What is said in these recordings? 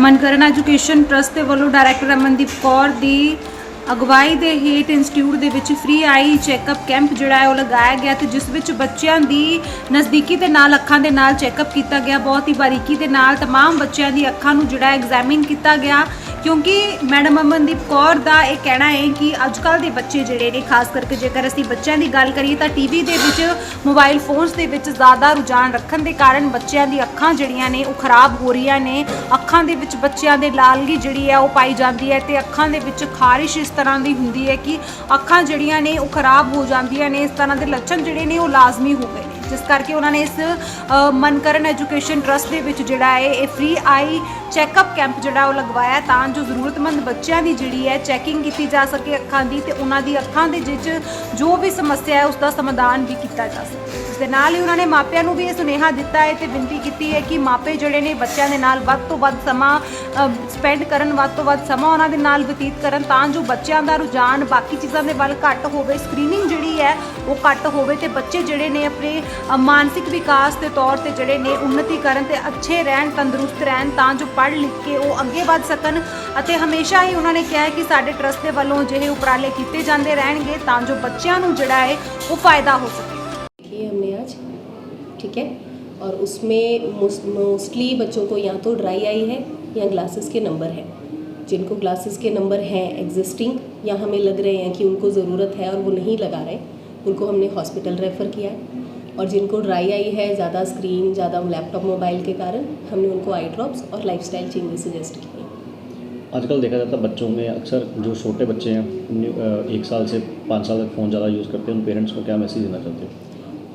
ਮਨਕਰਨ education trust ਦੇ ਵੱਲੋਂ director Amandeep Kaur ਦੀ ਅਗਵਾਈ ਦੇ ਹੇਠ ਇੰਸਟੀਚਿਊਟ ਦੇ ਵਿੱਚ ਫ੍ਰੀ ਆਈ ਚੈੱਕਅਪ ਕੈਂਪ ਜਿਹੜਾ ਹੈ ਉਹ ਲਗਾਇਆ ਗਿਆ ਤੇ ਜਿਸ ਵਿੱਚ ਬੱਚਿਆਂ ਦੀ ਨਜ਼ਦੀਕੀ ਦੇ ਨਾਲ ਅੱਖਾਂ ਦੇ ਨਾਲ ਚੈੱਕਅਪ ਕੀਤਾ ਗਿਆ ਬਹੁਤ ਹੀ ਬਾਰੀਕੀ ਦੇ ਨਾਲ तमाम ਬੱਚਿਆਂ ਦੀ ਅੱਖਾਂ ਨੂੰ ਜਿਹੜਾ ਐਗਜ਼ਾਮਿਨ ਕੀਤਾ ਗਿਆ ਕਿਉਂਕਿ ਮੈਡਮ ਅਮਨਦੀਪ ਕੌਰ ਦਾ ਇਹ ਕਹਿਣਾ ਹੈ ਕਿ ਅੱਜ ਕੱਲ੍ਹ ਦੇ ਬੱਚੇ ਜਿਹੜੇ ਨੇ ਖਾਸ ਕਰਕੇ ਜੇਕਰ ਅਸੀਂ ਬੱਚਿਆਂ ਦੀ ਗੱਲ ਕਰੀਏ ਤਾਂ ਟੀਵੀ ਦੇ ਵਿੱਚ ਮੋਬਾਈਲ ਫੋਨਸ ਦੇ ਵਿੱਚ ਜ਼ਿਆਦਾ ਰੁਝਾਨ ਰੱਖਣ ਦੇ ਕਾਰਨ ਬੱਚਿਆਂ ਦੀ ਅੱਖਾਂ ਜਿਹੜੀਆਂ ਨੇ ਉਹ ਖਰਾਬ ਹੋ ਰਹੀਆਂ ਨੇ ਅੱਖਾਂ ਦੇ ਵਿੱਚ ਬੱਚਿਆਂ ਦੇ ਲਾਲਗੀ ਜਿਹੜੀ ਹੈ ਉਹ ਪਾਈ ਜਾਂਦੀ ਹੈ ਤੇ ਅੱਖਾਂ ਦੇ ਵਿੱਚ ਖਾਰਿਸ਼ ਇਸ ਤਰ੍ਹਾਂ ਦੀ ਹੁੰਦੀ ਹੈ ਕਿ ਅੱਖਾਂ ਜਿਹੜੀਆਂ ਨੇ ਉਹ ਖਰਾਬ ਹੋ ਜਾਂਦੀਆਂ ਨੇ, ਇਸ ਤਰ੍ਹਾਂ ਦੇ ਲੱਛਣ ਜਿਹੜੇ ਨੇ ਉਹ ਲਾਜ਼ਮੀ ਹੋ ਗਏ ਨੇ। ਜਿਸ ਕਰਕੇ ਉਹਨਾਂ ਨੇ ਇਸ ਮਨਕਰਨ ਐਜੂਕੇਸ਼ਨ ਟਰਸਟ ਦੇ ਵਿੱਚ ਜਿਹੜਾ ਹੈ, ਇਹ ਫ੍ਰੀ ਆਈ ਚੈੱਕਅਪ ਕੈਂਪ ਜਿਹੜਾ ਉਹ ਲਗਵਾਇਆ ਤਾਂ ਜੋ ਜ਼ਰੂਰਤਮੰਦ ਬੱਚਿਆਂ ਦੀ ਜਿਹੜੀ ਹੈ ਚੈਕਿੰਗ ਕੀਤੀ ਜਾ ਸਕੇ ਅੱਖਾਂ ਦੀ ਤੇ ਉਹਨਾਂ ਦੀ ਅੱਖਾਂ ਦੇ ਵਿੱਚ ਜੋ ਵੀ ਸਮੱਸਿਆ ਹੈ ਉਸ ਦਾ ਸਮਾਧਾਨ ਵੀ ਕੀਤਾ ਜਾ ਸਕੇ। ਦੇ ਨਾਲ ਹੀ ਉਹਨਾਂ ਨੇ ਮਾਪਿਆਂ ਨੂੰ ਵੀ ਇਹ ਸੁਨੇਹਾ ਦਿੱਤਾ ਹੈ ਤੇ ਬੇਨਤੀ ਕੀਤੀ ਹੈ ਕਿ ਮਾਪੇ ਜਿਹੜੇ ਨੇ ਬੱਚਿਆਂ ਦੇ ਨਾਲ ਵੱਧ ਤੋਂ ਵੱਧ ਸਮਾਂ ਸਪੈਂਡ ਕਰਨ, ਵੱਧ ਤੋਂ ਵੱਧ ਸਮਾਂ ਉਹਨਾਂ ਦੇ ਨਾਲ ਬਤੀਤ ਕਰਨ ਤਾਂ ਜੋ ਬੱਚਿਆਂ ਦਾ ਰੁਝਾਨ ਬਾਕੀ ਚੀਜ਼ਾਂ ਦੇ ਵੱਲ ਘੱਟ ਹੋਵੇ। ਸਕਰੀਨਿੰਗ ਜਿਹੜੀ ਹੈ ਉਹ ਘੱਟ ਹੋਵੇ ਤੇ ਬੱਚੇ ਜਿਹੜੇ ਨੇ ਆਪਣੇ ਮਾਨਸਿਕ ਵਿਕਾਸ ਦੇ ਤੌਰ ਤੇ ਜਿਹੜੇ ਨੇ ਉન્નਤੀ ਕਰਨ ਤੇ ਅੱਛੇ ਰਹਿਣ, ਤੰਦਰੁਸਤ ਰਹਿਣ ਤਾਂ ਜੋ ਪੜ੍ਹ ਲਿਖ ਕੇ ਉਹ ਅੱਗੇ ਵੱਧ ਸਕਣ ਅਤੇ ਹਮੇਸ਼ਾ ਹੀ ਉਹਨਾਂ ਨੇ ਕਿਹਾ ਕਿ ਸਾਡੇ ਟਰਸਟ ਦੇ ਵੱਲੋਂ ਜਿਹੜੇ ਉਪਰਾਲੇ ਕੀਤੇ ਜਾਂਦੇ ਰਹਿਣਗੇ ਤਾਂ ਜੋ ਬੱਚਿਆਂ ਨੂੰ ਜਿਹੜਾ ਹੈ ਉਹ ਫਾਇਦਾ ਹੋ ਸਕੇ। ठीक है? और उसमें मोस्टली बच्चों को या तो ड्राई आई है या ग्लासेस के नंबर है। जिनको ग्लासेस के नंबर हैं एग्जिस्टिंग या हमें लग रहे हैं कि उनको ज़रूरत है और वो नहीं लगा रहे, उनको हमने हॉस्पिटल रेफ़र किया है। और जिनको ड्राई आई है, ज़्यादा स्क्रीन ज़्यादा लैपटॉप मोबाइल के कारण, हमने उनको आई ड्रॉप्स और लाइफस्टाइल चेंजेस सजेस्ट किए। आजकल देखा जाता है बच्चों में अक्सर जो छोटे बच्चे हैं एक साल से पाँच साल तक फ़ोन ज़्यादा यूज़ करते हैं, उन पेरेंट्स को क्या मैसेज देना चाहते हो?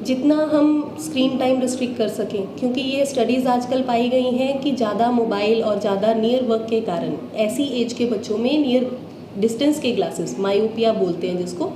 जितना हम स्क्रीन टाइम रिस्ट्रिक्ट कर सकें, क्योंकि ये स्टडीज़ आजकल पाई गई हैं कि ज़्यादा मोबाइल और ज़्यादा नियर वर्क के कारण, ऐसी एज के बच्चों में नियर डिस्टेंस के ग्लासेस मायोपिया बोलते हैं जिसको,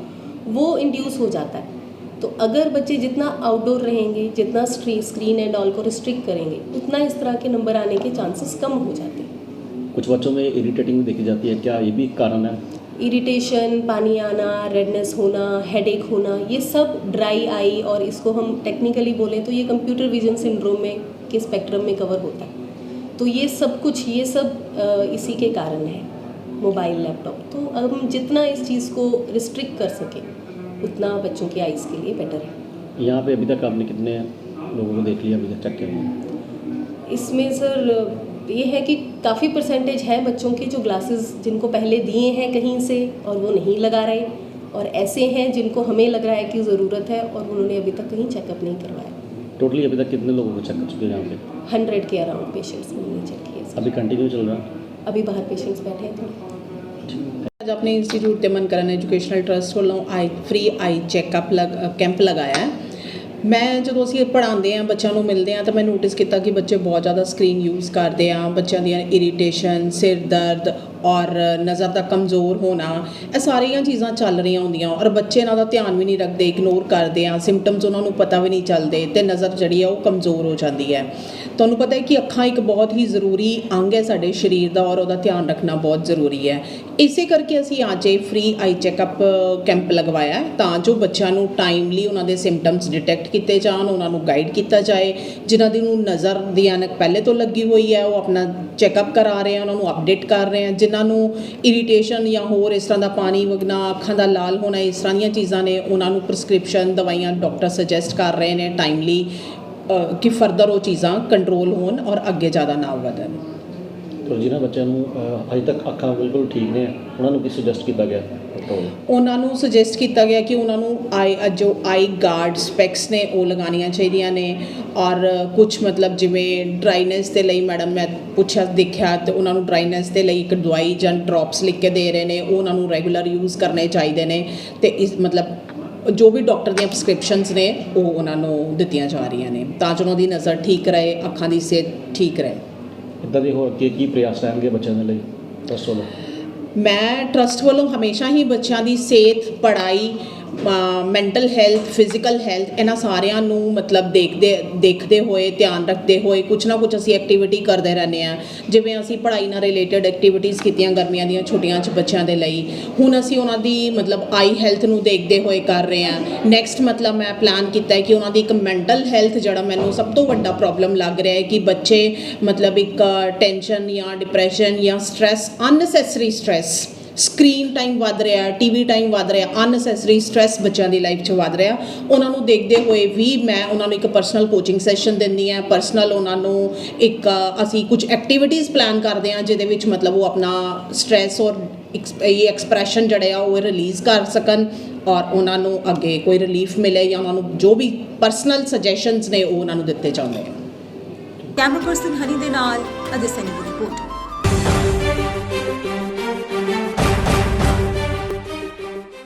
वो इंड्यूस हो जाता है। तो अगर बच्चे जितना आउटडोर रहेंगे, जितना स्क्रीन एंड ऑल को रिस्ट्रिक्ट करेंगे, उतना इस तरह के नंबर आने के चांसेस कम हो जाते हैं। कुछ बच्चों में इरिटेटिंग देखी जाती है, क्या ये भी एक कारण है? इरिटेशन पानी आना रेडनेस होना हेडेक होना ये सब ड्राई आई और इसको हम टेक्निकली बोलें तो ये कंप्यूटर विजन सिंड्रोम में के स्पेक्ट्रम में कवर होता है। तो ये सब कुछ ये सब इसी के कारण है मोबाइल लैपटॉप तो हम जितना इस चीज़ को रिस्ट्रिक्ट कर सकें उतना बच्चों की आइज़ के लिए बेटर है। यहाँ पे अभी तक आपने कितने लोगों को देख लिया अभी तक चेक किया? इसमें सर ये है कि काफ़ी परसेंटेज है बच्चों के जो ग्लासेस जिनको पहले दिए हैं कहीं से और वो नहीं लगा रहे। और ऐसे हैं जिनको हमें लग रहा है कि ज़रूरत है और उन्होंने अभी तक कहीं चेकअप नहीं करवाया। टोटली अभी तक कितने लोगों को चेक कर चुके हैं यहाँ पे हंड्रेड के अराउंड पेशेंट्स हमने चेक किए अभी कंटिन्यू चल रहा? है अभी बाहर पेशेंट्स बैठे हैं थोड़े। आज अपने इंस्टीट्यूट दमनकरण एजुकेशनल ट्रस्ट वालों आई फ्री आई चेकअप लग कैंप लगाया है। ਮੈਂ ਜਦੋਂ ਅਸੀਂ ਪੜ੍ਹਾਉਂਦੇ ਆ ਬੱਚਿਆਂ ਨੂੰ ਮਿਲਦੇ ਆ ਤਾਂ ਮੈਂ ਨੋਟਿਸ ਕੀਤਾ ਕਿ ਬੱਚੇ ਬਹੁਤ ਜ਼ਿਆਦਾ ਸਕਰੀਨ ਯੂਜ਼ ਕਰਦੇ ਆ, ਬੱਚਿਆਂ ਦੀਆਂ ਇਰੀਟੇਸ਼ਨ ਸਿਰ ਦਰਦ ਔਰ ਨਜ਼ਰ ਦਾ ਕਮਜ਼ੋਰ ਹੋਣਾ, ਇਹ ਸਾਰੀਆਂ ਚੀਜ਼ਾਂ ਚੱਲ ਰਹੀਆਂ ਹੁੰਦੀਆਂ ਔਰ ਬੱਚੇ ਇਹਨਾਂ ਦਾ ਧਿਆਨ ਵੀ ਨਹੀਂ ਰੱਖਦੇ ਇਗਨੋਰ ਕਰਦੇ ਆ ਸਿੰਪਟਮਸ ਉਹਨਾਂ ਨੂੰ ਪਤਾ ਵੀ ਨਹੀਂ ਚੱਲਦੇ ਤੇ ਨਜ਼ਰ ਜਿਹੜੀ ਆ ਉਹ ਕਮਜ਼ੋਰ ਹੋ ਜਾਂਦੀ ਹੈ। ਤੁਹਾਨੂੰ ਪਤਾ ਹੈ ਕਿ ਅੱਖਾਂ ਇੱਕ ਬਹੁਤ ਹੀ ਜ਼ਰੂਰੀ ਅੰਗ ਹੈ ਸਾਡੇ ਸਰੀਰ ਦਾ ਔਰ ਉਹਦਾ ਧਿਆਨ ਰੱਖਣਾ ਬਹੁਤ ਜ਼ਰੂਰੀ ਹੈ। ਇਸੇ ਕਰਕੇ ਅਸੀਂ ਅੱਜ ਇਹ ਫ੍ਰੀ ਆਈ ਚੈੱਕਅਪ ਕੈਂਪ ਲਗਵਾਇਆ ਤਾਂ ਜੋ ਬੱਚਿਆਂ ਨੂੰ ਟਾਈਮਲੀ ਉਹਨਾਂ ਦੇ ਸਿੰਪਟਮਸ ਡਿਟੈਕਟ ਕੀਤੇ ਜਾਣ, ਉਹਨਾਂ ਨੂੰ ਗਾਈਡ ਕੀਤਾ ਜਾਏ, ਜਿਨ੍ਹਾਂ ਦੀ ਨੂੰ ਨਜ਼ਰ ਦੀ ਐਨਕ ਪਹਿਲੇ ਤੋਂ ਲੱਗੀ ਹੋਈ ਹੈ, ਉਹ ਆਪਣਾ ਚੈੱਕਅਪ ਕਰਾ ਰਹੇ ਆ, ਉਹਨਾਂ ਨੂੰ ਅਪਡੇਟ ਕਰ ਰਹੇ ਆ ਜਿਨ੍ਹਾਂ ਨੂੰ ਇਰੀਟੇਸ਼ਨ ਜਾਂ ਹੋਰ ਇਸ ਤਰ੍ਹਾਂ ਦਾ ਪਾਣੀ ਵਗਣਾ, ਅੱਖਾਂ ਦਾ ਲਾਲ ਹੋਣਾ, ਇਸ ਤਰ੍ਹਾਂ ਦੀਆਂ ਚੀਜ਼ਾਂ ਨੇ, ਉਹਨਾਂ ਨੂੰ ਪ੍ਰਿਸਕ੍ਰਿਪਸ਼ਨ ਦਵਾਈਆਂ ਡਾਕਟਰ ਸੁਜੈਸਟ ਕਰ ਰਹੇ ਨੇ ਟਾਈਮਲੀ ਕਿ ਫਰਦਰ ਉਹ ਚੀਜ਼ਾਂ ਕੰਟਰੋਲ ਹੋਣ ਔਰ ਅੱਗੇ ਜ਼ਿਆਦਾ ਨਾ ਵਧਣ। ਜਿਹਨਾਂ ਬੱਚਿਆਂ ਨੂੰ ਅਜੇ ਤੱਕ ਅੱਖਾਂ ਬਿਲਕੁਲ ਠੀਕ ਨੇ। ਉਹਨਾਂ ਨੂੰ ਕੀ ਸੁਜੈਸਟ ਕੀਤਾ ਗਿਆ? ਉਹਨਾਂ ਨੂੰ ਸੁਜੈਸਟ ਕੀਤਾ ਗਿਆ ਕਿ ਉਹਨਾਂ ਨੂੰ ਆਈ ਜੋ ਆਈ ਗਾਰਡ ਸਪੈਕਸ ਨੇ, ਉਹ ਲਗਾਉਣੀਆਂ ਚਾਹੀਦੀਆਂ ਨੇ। ਔਰ ਕੁਝ ਮਤਲਬ ਜਿਵੇਂ ਡਰਾਈਨੈਸ ਦੇ ਲਈ ਮੈਡਮ ਮੈਂ ਪੁੱਛਿਆ, ਦੇਖਿਆ ਤੇ ਉਹਨਾਂ ਨੂੰ ਡਰਾਈਨੈਸ ਦੇ ਲਈ ਇੱਕ ਦਵਾਈ ਜਾਂ ਡ੍ਰੌਪਸ ਲਿਖ ਕੇ ਦੇ ਰਹੇ ਨੇ। ਉਹ ਉਹਨਾਂ ਨੂੰ ਰੈਗੂਲਰ ਯੂਜ਼ ਕਰਨੇ ਚਾਹੀਦੇ ਨੇ ਤੇ ਇਸ ਮਤਲਬ ਜੋ ਵੀ ਡਾਕਟਰ ਦੀਆਂ ਪ੍ਰਸਕ੍ਰਿਪਸ਼ਨਸ ਨੇ, ਉਹ ਉਹਨਾਂ ਨੂੰ ਦਿੱਤੀਆਂ ਜਾ ਰਹੀਆਂ ਨੇ। ਤਾਂ ਜੋ ਉਹਨਾਂ ਦੀ ਨਜ਼ਰ ਠੀਕ ਰਹੇ, ਅੱਖਾਂ ਦੀ ਸਿਹਤ ਠੀਕ ਰਹੇ। ਇੱਦਾਂ ਦੇ ਹੋਰ ਕੀ ਕੀ ਪ੍ਰਯਾਸ ਰਹਿਣਗੇ ਬੱਚਿਆਂ ਦੇ ਲਈ? ਟਰਸਟ ਵੱਲੋਂ ਮੈਂ ਟਰਸਟ ਵੱਲੋਂ ਹਮੇਸ਼ਾ ਹੀ ਬੱਚਿਆਂ ਦੀ ਸਿਹਤ, ਪੜ੍ਹਾਈ ਮੈਂਟਲ ਹੈਲਥ ਫਿਜ਼ੀਕਲ ਹੈਲਥ ਇਹਨਾਂ ਸਾਰਿਆਂ ਨੂੰ ਮਤਲਬ ਦੇਖਦੇ ਦੇਖਦੇ ਹੋਏ, ਧਿਆਨ ਰੱਖਦੇ ਹੋਏ ਕੁਝ ਨਾ ਕੁਝ ਅਸੀਂ ਐਕਟੀਵਿਟੀ ਕਰਦੇ ਰਹਿੰਦੇ ਆ ਜਿਵੇਂ ਅਸੀਂ ਪੜ੍ਹਾਈ ਨਾਲ ਰਿਲੇਟਡ ਐਕਟੀਵਿਟੀਆਂ ਕੀਤੀਆਂ ਗਰਮੀਆਂ ਦੀਆਂ ਛੁੱਟੀਆਂ 'ਚ ਬੱਚਿਆਂ ਦੇ ਲਈ। ਹੁਣ ਅਸੀਂ ਉਹਨਾਂ ਦੀ ਮਤਲਬ ਆਈ ਹੈਲਥ ਨੂੰ ਦੇਖਦੇ ਹੋਏ ਕਰ ਰਹੇ ਆ ਨੈਕਸਟ ਮਤਲਬ ਮੈਂ ਪਲਾਨ ਕੀਤਾ ਹੈ ਕਿ ਉਹਨਾਂ ਦੀ ਇੱਕ ਮੈਂਟਲ ਹੈਲਥ ਜਿਹੜਾ ਮੈਨੂੰ ਸਭ ਤੋਂ ਵੱਡਾ ਪ੍ਰੋਬਲਮ ਲੱਗ ਰਿਹਾ ਹੈ ਕਿ ਬੱਚੇ ਮਤਲਬ ਇੱਕ ਟੈਨਸ਼ਨ ਜਾਂ ਡਿਪਰੈਸ਼ਨ ਜਾਂ stress unnecessary stress screen time ਵੱਧ ਰਿਹਾ ਟੀਵੀ ਟਾਈਮ ਵੱਧ ਰਿਹਾ ਅਨਸੈਸਰੀ ਸਟ्रेस ਬੱਚਿਆਂ ਦੀ ਲਾਈਫ 'ਚ ਵੱਧ ਰਿਹਾ। ਉਹਨਾਂ ਨੂੰ ਦੇਖਦੇ ਹੋਏ ਵੀ ਮੈਂ ਉਹਨਾਂ ਨੂੰ ਇੱਕ ਪਰਸਨਲ ਕੋਚਿੰਗ ਸੈਸ਼ਨ ਦਿੰਦੀ ਆ ਪਰਸਨਲ ਉਹਨਾਂ ਨੂੰ ਇੱਕ, ਅਸੀਂ ਕੁਝ ਐਕਟੀਵਿਟੀਜ਼ ਪਲਾਨ ਕਰਦੇ ਆ ਜਿਹਦੇ ਵਿੱਚ ਮਤਲਬ ਉਹ ਆਪਣਾ ਸਟ्रेस ਔਰ ਇਹ ਐਕਸਪ੍ਰੈਸ਼ਨ ਜਿਹੜੇ ਆ ਉਹ ਰਿਲੀਜ਼ ਕਰ ਸਕਣ ਔਰ ਉਹਨਾਂ ਨੂੰ ਅੱਗੇ ਕੋਈ ਰਿਲੀਫ ਮਿਲੇ ਜਾਂ ਉਹਨਾਂ ਨੂੰ ਜੋ ਵੀ ਪਰਸਨਲ ਸੁਜੈਸ਼ਨਸ ਨੇ ਉਹ ਉਹਨਾਂ ਨੂੰ ਦਿੱਤੇ ਜਾਂਦੇ ਆ। ਕੈਮਰਾ ਪਰਸਨ ਹਰੀ ਦੇ ਨਾਲ ਅਜੇ ਸੈਨੀ ਦੀ ਰਿਪੋਰਟ